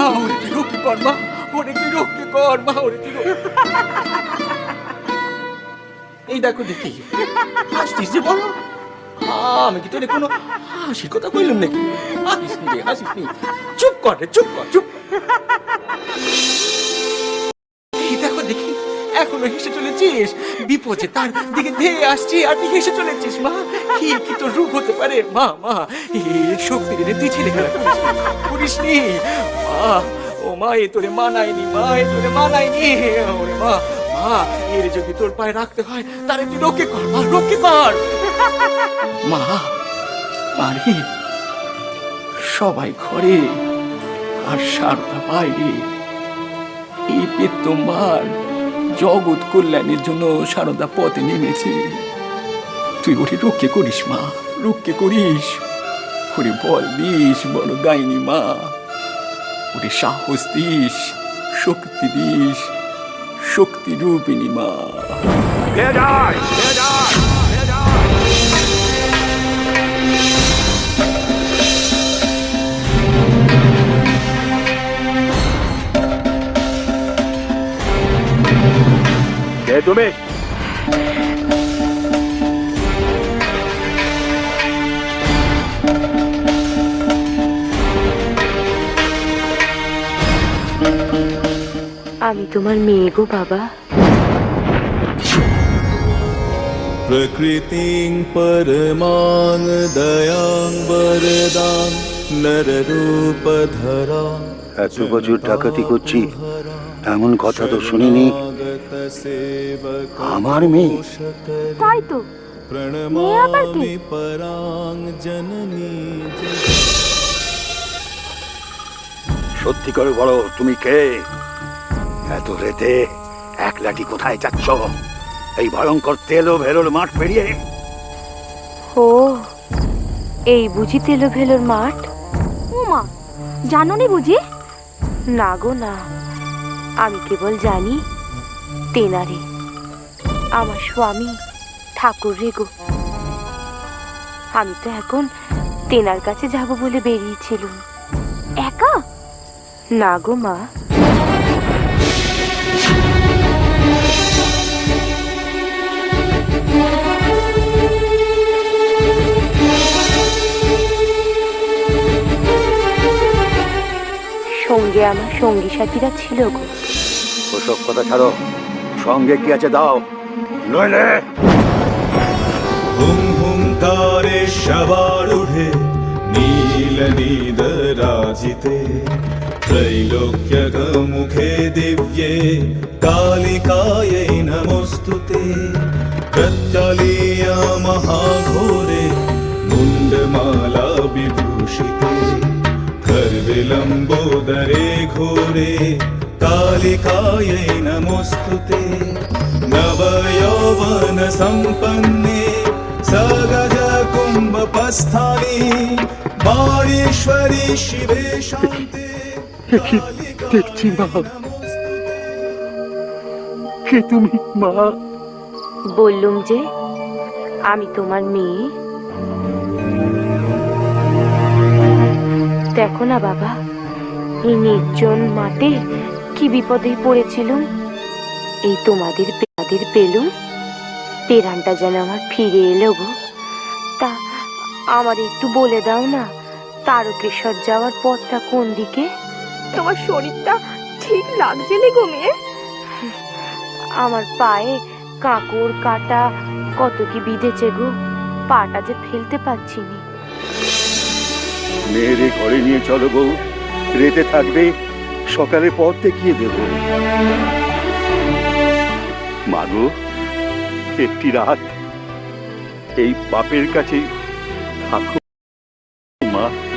মা রক্ষে কর মা, ওরে কর মা এই দেখো দেখি যে বলো। আমি কি তোরে কোনো হাসির কথা কইলাম নাকি? হাসিস নি হাসিস নি। চুপ কর চুপ কর, চুপ এখনও হেসে চলেছিস? বিপদে তার দিকে ধেয়ে আসছি, আর তুই হেসে চলেছিস, মা? কি কি তোর রূপ হতে পারে? মা মা শক্তি রে, তুই ছেলে খেলা করিস। নি? মা, ও মা, এ তোরে মানায়নি, মা, এ তোরে মানায়নি। ওরে মা মা, এর যদি তোর পায়ে রাখতে হয়, তাহলে তুই রক্ষে কর, মা, রক্ষে কর। মা মারে সবাই ঘরে আর সারদা বাইরে এই পেত্তম্বার জগৎ কল্যাণের জন্য সারদা পথে নেমেছে। তুই ওরে রক্ষে করিস মা, রক্ষে করিস। ওরে বল দিস, বড় গাইনি মা। ওরে সাহস দিস, শক্তি দিস, শক্তি রূপিণী মা। কে তুমি আমি তোমার মেয়ে গো বাবা प्रकृतिं परमां दयां वरदां नररूपधरा এত বছর ডাকাতি করছি এমন কথা তো শুনিনি। আমার মেয়ে। তাই তো। সত্যি করে বলো তুমি কে? এত রেতে একলাটি কোথায় যাচ্ছ? এই ভয়ঙ্কর তেল ও ভেলোর মাঠ পেরিয়ে? ও এই বুঝি তেল ভেলোর মাঠ? মা জানো নি বুঝি? না গো না। আমি কেবল জানি, তেনারে, আমার স্বামী ঠাকুর রে গো। আমি তো এখন তেনার কাছে যাব বলে বেরিয়েছিলুম। একা? না গো মা। সঙ্গে আমার সঙ্গী সাথীরা ছিল গো ওসব কথা ছাড়ো সঙ্গে কি আছে দাও নইলে हुं हुङ्कारे शवारूढे नीलनीदराजिते त्रैलोक्यकमुखे दिव्ये कालिकायै नमोऽस्तु ते प्रत्यलीया महाघोरे कर्विलम्बोदरे घोरे कालिकायै नमोऽस्तु ते नवयौवन सम्पन्ने सगज कुम्भपस्थानि माणेश्वरी शिवे शान्ते দেখছি মা কে তুমি মা বললুম যে আমি তোমার মেয়ে দেখো না বাবা এই নির্জন মাঠে কি বিপদে পড়েছিলুম? এই তোমাদের পেয়াদের পেলুম? পেরানটা যেন আমার ফিরে এলো গো। তা আমার একটু বলে দাও না তারকেশ্বর যাওয়ার পথটা কোন দিকে? তোমার শরীরটা ঠিক লাগছে নি গো মেয়ে? আমার পায়ে কাঁকড় কাটা কত কি বিঁধেছে গো পাটা যে ফেলতে পারছি নি। মেয়েরে ঘরে নিয়ে চলো বউ। রেতে থাকবে, সকালে পথ দেখিয়ে দেব। মাগো একটি রাত। এই পাপের কাছে থাকো। মা